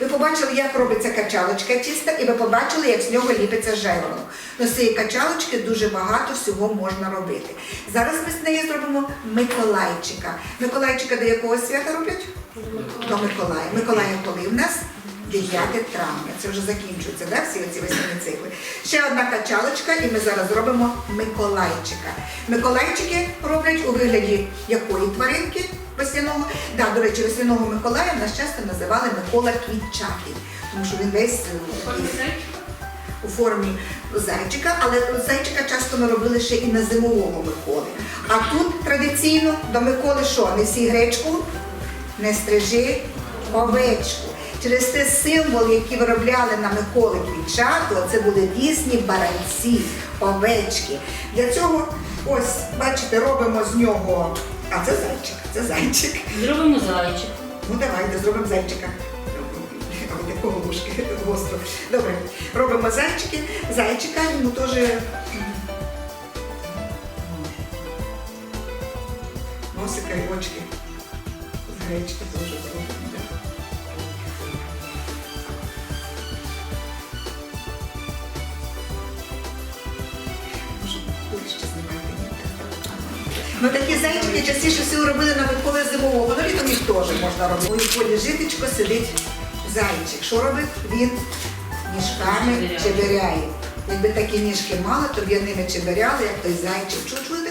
Ви побачили, як робиться качалочка тіста, і ви побачили, як з нього ліпиться жайворонок. Ну, з цієї качалочки дуже багато всього можна робити. Зараз ми з неї зробимо Миколайчика. Миколайчика до якого свята роблять? До Миколая. Миколая коли в нас? 9 травня. Це вже закінчується, да, всі ці весняні цикли. Ще одна качалочка, і ми зараз зробимо Миколайчика. Миколайчики роблять у вигляді якої тваринки весняного? Да, до речі, весняного Миколая в нас часто називали Микола Квітчатий, тому що він весь е, у формі зайчика, але зайчика часто ми робили ще і на зимового Миколи. А тут традиційно до Миколи що? Неси гречку, не стрижи овечку. Через те символ, який виробляли на Миколи Квітчату, це були дійсні баранці, овечки. Для цього, ось, бачите, робимо з нього. А це зайчик, це зайчик. Зробимо зайчик. Ну давайте зробимо зайчика. Вушки гостро. Добре, робимо зайчики. Зайчика йому теж. Носика і очки. З гречки теж зробимо. Ну такі зайчики частіше всього робили на Миколи зимового, воно літом їх теж можна робити. У полі житечко сидить зайчик. Що робить? Він ніжками чебиряє. Якби такі ніжки мали, то б я ними чебиряла, як той зайчик. Чу-чу